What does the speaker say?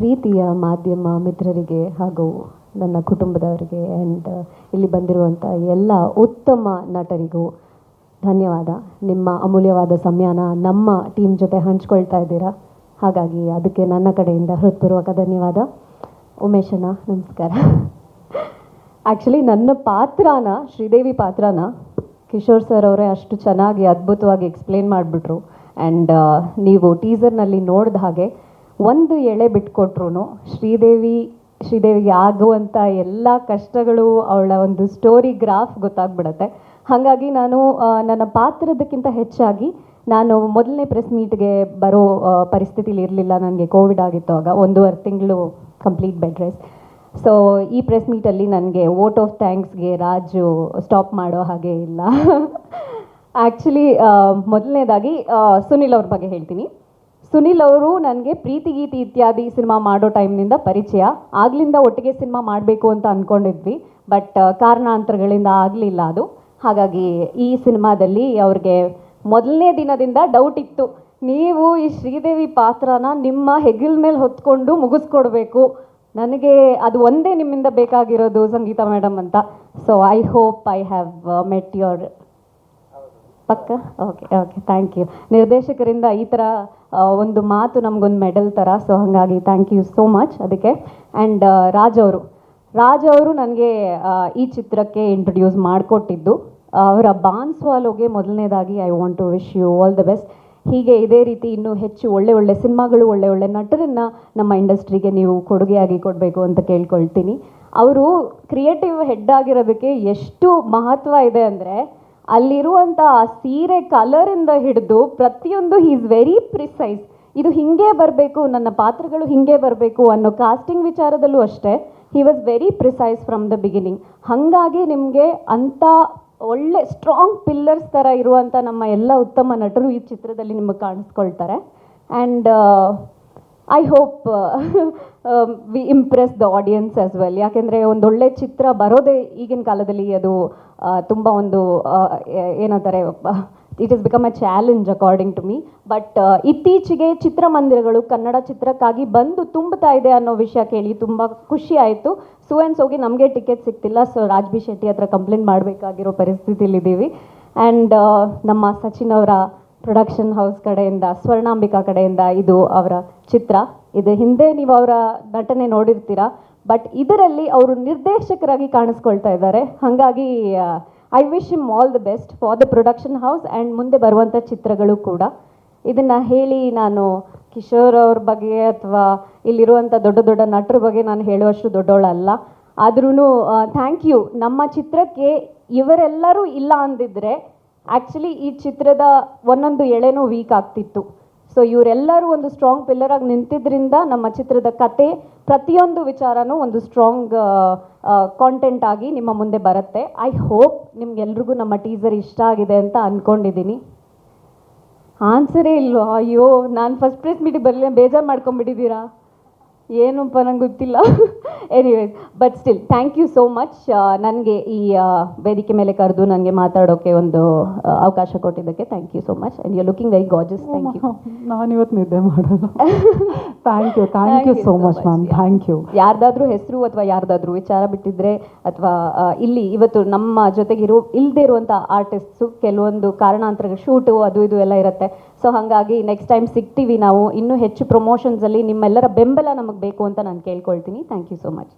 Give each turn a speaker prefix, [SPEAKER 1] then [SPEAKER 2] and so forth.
[SPEAKER 1] ಪ್ರೀತಿಯ ಮಾಧ್ಯಮ ಮಿತ್ರರಿಗೆ ಹಾಗೂ ನನ್ನ ಕುಟುಂಬದವರಿಗೆ ಆ್ಯಂಡ್ ಇಲ್ಲಿ ಬಂದಿರುವಂಥ ಎಲ್ಲ ಉತ್ತಮ ನಟರಿಗೂ ಧನ್ಯವಾದ. ನಿಮ್ಮ ಅಮೂಲ್ಯವಾದ ಸಮಯನ ನಮ್ಮ ಟೀಮ್ ಜೊತೆ ಹಂಚ್ಕೊಳ್ತಾ ಇದ್ದೀರಾ? ಹಾಗಾಗಿ ಅದಕ್ಕೆ ನನ್ನ ಕಡೆಯಿಂದ ಹೃತ್ಪೂರ್ವಕ ಧನ್ಯವಾದ. ಉಮೇಶನ ನಮಸ್ಕಾರ. ಆ್ಯಕ್ಚುಲಿ ನನ್ನ ಪಾತ್ರನ, ಶ್ರೀದೇವಿ ಪಾತ್ರನ ಕಿಶೋರ್ ಸರ್ ಅವರೇ ಅಷ್ಟು ಚೆನ್ನಾಗಿ ಅದ್ಭುತವಾಗಿ ಎಕ್ಸ್ಪ್ಲೇನ್ ಮಾಡಿಬಿಟ್ರು. ಆ್ಯಂಡ್ ನೀವು ಟೀಸರ್ನಲ್ಲಿ ನೋಡಿದ ಹಾಗೆ ಒಂದು ಎಳೆ ಬಿಟ್ಕೊಟ್ರು ಶ್ರೀದೇವಿ, ಶ್ರೀದೇವಿಗೆ ಆಗುವಂಥ ಎಲ್ಲ ಕಷ್ಟಗಳು ಅವಳ ಒಂದು ಸ್ಟೋರಿ ಗ್ರಾಫ್ ಗೊತ್ತಾಗ್ಬಿಡತ್ತೆ. ಹಾಗಾಗಿ ನಾನು ನನ್ನ ಪಾತ್ರದಕ್ಕಿಂತ ಹೆಚ್ಚಾಗಿ ನಾನು ಮೊದಲನೇ ಪ್ರೆಸ್ ಮೀಟ್ಗೆ ಬರೋ ಪರಿಸ್ಥಿತಿಲಿ ಇರಲಿಲ್ಲ ನನಗೆ ಕೋವಿಡ್ ಆಗಿತ್ತು ಆಗ, ಒಂದೂವರೆ ತಿಂಗಳು ಕಂಪ್ಲೀಟ್ ಬೆಡ್ ರೆಸ್ಟ್ ಸೊ ಈ ಪ್ರೆಸ್ ಮೀಟಲ್ಲಿ ನನಗೆ ವೋಟ್ ಆಫ್ ಥ್ಯಾಂಕ್ಸ್ಗೆ ರಾಜು ಸ್ಟಾಪ್ ಮಾಡೋ ಹಾಗೆ ಇಲ್ಲ. ಆ್ಯಕ್ಚುಲಿ ಮೊದಲನೇದಾಗಿ ಸುನಿಲ್ ಅವ್ರ ಬಗ್ಗೆ ಹೇಳ್ತೀನಿ. ಸುನಿಲ್ ಅವರು ನನಗೆ ಪ್ರೀತಿ, ಗೀತಿ ಇತ್ಯಾದಿ ಸಿನಿಮಾ ಮಾಡೋ ಟೈಮ್ನಿಂದ ಪರಿಚಯ. ಆಗ್ಲಿಂದ ಒಟ್ಟಿಗೆ ಸಿನಿಮಾ ಮಾಡಬೇಕು ಅಂತ ಅಂದ್ಕೊಂಡಿದ್ವಿ ಬಟ್ ಕಾರಣಾಂತರಗಳಿಂದ ಆಗಲಿಲ್ಲ ಅದು. ಹಾಗಾಗಿ ಈ ಸಿನಿಮಾದಲ್ಲಿ ಅವ್ರಿಗೆ ಮೊದಲನೇ ದಿನದಿಂದ ಡೌಟ್ ಇತ್ತು. ನೀವು ಈ ಶ್ರೀದೇವಿ ಪಾತ್ರನ ನಿಮ್ಮ ಹೆಗಲ್ ಮೇಲೆ ಹೊತ್ಕೊಂಡು ಮುಗಿಸ್ಕೊಡ್ಬೇಕು. ನನಗೆ ಅದು ಒಂದೇ ನಿಮ್ಮಿಂದ ಬೇಕಾಗಿರೋದು ಸಂಗೀತ ಮೇಡಮ್ ಅಂತ. So I hope I have met your ಪಕ್ಕ? ಓಕೆ ಓಕೆ ಥ್ಯಾಂಕ್ ಯು ನಿರ್ದೇಶಕರಿಂದ ಈ ಥರ ಒಂದು ಮಾತು ನಮಗೊಂದು ಮೆಡಲ್ ಥರ ಸೊ ಹಾಗಾಗಿ ಥ್ಯಾಂಕ್ ಯು ಸೋ ಮಚ್ ಅದಕ್ಕೆ. ಆ್ಯಂಡ್ ರಾಜ್ ಅವರು. ರಾಜ್ ಅವರು ನನಗೆ ಈ ಚಿತ್ರಕ್ಕೆ ಇಂಟ್ರೊಡ್ಯೂಸ್ ಮಾಡಿಕೊಟ್ಟಿದ್ದು. ಅವರ ಬಾನ್ಸ್ವಾಲೋಗೆ ಮೊದಲನೇದಾಗಿ I want to wish you all the best ಹೀಗೆ ಇದೇ ರೀತಿ ಇನ್ನೂ ಹೆಚ್ಚು ಒಳ್ಳೆ ಒಳ್ಳೆ ಸಿನಿಮಾಗಳು, ಒಳ್ಳೆ ಒಳ್ಳೆ ನಟರನ್ನು ನಮ್ಮ ಇಂಡಸ್ಟ್ರಿಗೆ ನೀವು ಕೊಡುಗೆಯಾಗಿ ಕೊಡಬೇಕು ಅಂತ ಕೇಳ್ಕೊಳ್ತೀನಿ. ಅವರು ಕ್ರಿಯೇಟಿವ್ ಹೆಡ್ ಆಗಿರೋದಕ್ಕೆ ಎಷ್ಟು ಮಹತ್ವ ಇದೆ ಅಂದರೆ ಅಲ್ಲಿರುವಂಥ ಆ ಸೀರೆ ಕಲರಿಂದ ಹಿಡಿದು ಪ್ರತಿಯೊಂದು ಹಿ ಈಸ್ ವೆರಿ ಪ್ರಿಸೈಸ್ ಇದು ಹಿಂಗೆ ಬರಬೇಕು, ನನ್ನ ಪಾತ್ರಗಳು ಹಿಂಗೆ ಬರಬೇಕು ಅನ್ನೋ ಕಾಸ್ಟಿಂಗ್ ವಿಚಾರದಲ್ಲೂ ಅಷ್ಟೇ he was very precise from the beginning ಹಾಗಾಗಿ ನಿಮಗೆ ಅಂಥ ಒಳ್ಳೆ ಸ್ಟ್ರಾಂಗ್ ಪಿಲ್ಲರ್ಸ್ ಥರ ಇರುವಂಥ ನಮ್ಮ ಎಲ್ಲ ಉತ್ತಮ ನಟರು ಈ ಚಿತ್ರದಲ್ಲಿ ನಿಮಗೆ ಕಾಣಿಸ್ಕೊಳ್ತಾರೆ. And I hope we impress the audience as well ಯಾಕೆಂದರೆ ಒಂದೊಳ್ಳೆ ಚಿತ್ರ ಬರೋದೇ ಈಗಿನ ಕಾಲದಲ್ಲಿ ಅದು ತುಂಬ ಒಂದು ಏನಂತಾರೆ it is become a challenge according to me but ಇತ್ತೀಚೆಗೆ ಚಿತ್ರಮಂದಿರಗಳು ಕನ್ನಡ ಚಿತ್ರಕ್ಕಾಗಿ ಬಂದು ತುಂಬುತ್ತಾ ಇದೆ ಅನ್ನೋ ವಿಷಯ ಕೇಳಿ ತುಂಬ ಖುಷಿ ಆಯಿತು. ಸೊ ಆ್ಯಂಡ್ ಸೋಗೆ ನಮಗೆ ಟಿಕೆಟ್ ಸಿಗ್ತಿಲ್ಲ. ಸೊ ರಾಜ್ ಬಿ ಶೆಟ್ಟಿ ಹತ್ರ ಕಂಪ್ಲೇಂಟ್ ಮಾಡಬೇಕಾಗಿರೋ ಪರಿಸ್ಥಿತಿಲಿದ್ದೀವಿ ಆ್ಯಂಡ್ ನಮ್ಮ ಸಚಿನ್ ಅವರ ಪ್ರೊಡಕ್ಷನ್ ಹೌಸ್ ಕಡೆಯಿಂದ, ಸ್ವರ್ಣಾಂಬಿಕಾ ಕಡೆಯಿಂದ ಇದು ಅವರ ಚಿತ್ರ. ಇದು ಹಿಂದೆ ನೀವು ಅವರ ನಟನೆ ನೋಡಿರ್ತೀರಾ. ಬಟ್ ಇದರಲ್ಲಿ ಅವರು ನಿರ್ದೇಶಕರಾಗಿ ಕಾಣಿಸ್ಕೊಳ್ತಾ ಇದ್ದಾರೆ. ಹಾಗಾಗಿ I wish him all the best for the production house and ಮುಂದೆ ಬರುವಂಥ ಚಿತ್ರಗಳು ಕೂಡ. ಇದನ್ನು ಹೇಳಿ ನಾನು ಕಿಶೋರ್ ಅವ್ರ ಬಗ್ಗೆ ಅಥವಾ ಇಲ್ಲಿರುವಂಥ ದೊಡ್ಡ ದೊಡ್ಡ ನಟರ ಬಗ್ಗೆ ನಾನು ಹೇಳುವಷ್ಟು ದೊಡ್ಡವಳಲ್ಲ ಆದ್ರೂ ಥ್ಯಾಂಕ್ ಯು ನಮ್ಮ ಚಿತ್ರಕ್ಕೆ ಇವರೆಲ್ಲರೂ ಇಲ್ಲ ಅಂದಿದ್ರೆ ಆ್ಯಕ್ಚುಲಿ ಈ ಚಿತ್ರದ ಒಂದೊಂದು ಎಳೆನೂ ವೀಕ್ ಆಗ್ತಿತ್ತು. ಸೊ ಇವರೆಲ್ಲರೂ ಒಂದು ಸ್ಟ್ರಾಂಗ್ ಪಿಲ್ಲರ್ ಆಗಿ ನಿಂತಿದ್ದರಿಂದ ನಮ್ಮ ಚಿತ್ರದ ಕತೆ ಪ್ರತಿಯೊಂದು ವಿಚಾರನೂ ಒಂದು ಸ್ಟ್ರಾಂಗ್ ಕಾಂಟೆಂಟ್ ಆಗಿ ನಿಮ್ಮ ಮುಂದೆ ಬರುತ್ತೆ. ಐ ಹೋಪ್ ನಿಮ್ಗೆಲ್ರಿಗೂ ನಮ್ಮ ಟೀಸರ್ ಇಷ್ಟ ಆಗಿದೆ ಅಂತ ಅಂದ್ಕೊಂಡಿದ್ದೀನಿ ಆನ್ಸರೇ ಇಲ್ವಾ? ಅಯ್ಯೋ, ನಾನು ಫಸ್ಟ್ ಪ್ಲೇಸ್ ಮೀಟಿಗೆ ಬರಲಿ, ಬೇಜಾರು ಮಾಡ್ಕೊಂಬಿಟ್ಟಿದ್ದೀರಾ ಏನಪ್ಪ ನಂಗೆ ಗೊತ್ತಿಲ್ಲ. Anyways but still thank you so much ನನಗೆ ಈ ವೇದಿಕೆ ಮೇಲೆ ಕರೆದು ನನಗೆ ಮಾತಾಡೋಕ್ಕೆ ಒಂದು ಅವಕಾಶ ಕೊಟ್ಟಿದ್ದಕ್ಕೆ thank you so much and you looking very gorgeous thank you
[SPEAKER 2] ನಾನು ಇವತ್ತು ನಿದ್ದೆ ಮಾಡೋದು thank you thank you so much ma'am thank you
[SPEAKER 1] ಯಾರ್ದಾದ್ರೂ ಹೆಸರು ಅಥವಾ ಯಾರ್ದಾದ್ರೂ ವಿಚಾರ ಬಿಟ್ಟಿದ್ರೆ ಅಥವಾ ಇಲ್ಲಿ ಇವತ್ತು ನಮ್ಮ ಜೊತೆಗಿರೋ ಇಲ್ಲದೇ ಇರುವಂಥ ಆರ್ಟಿಸ್ಟ್ಸು ಕೆಲವೊಂದು ಕಾರಣಾಂತರ ಶೂಟು ಅದು ಇದು ಎಲ್ಲ ಇರುತ್ತೆ. ಸೊ ಹಾಗಾಗಿ ನೆಕ್ಸ್ಟ್ ಟೈಮ್ ಸಿಗ್ತೀವಿ ನಾವು. ಇನ್ನೂ ಹೆಚ್ಚು ಪ್ರಮೋಷನ್ಸಲ್ಲಿ ನಿಮ್ಮೆಲ್ಲರ ಬೆಂಬಲ ನಮಗೆ ಬೇಕು ಅಂತ ನಾನು ಕೇಳ್ಕೊಳ್ತೀನಿ. Thank you so much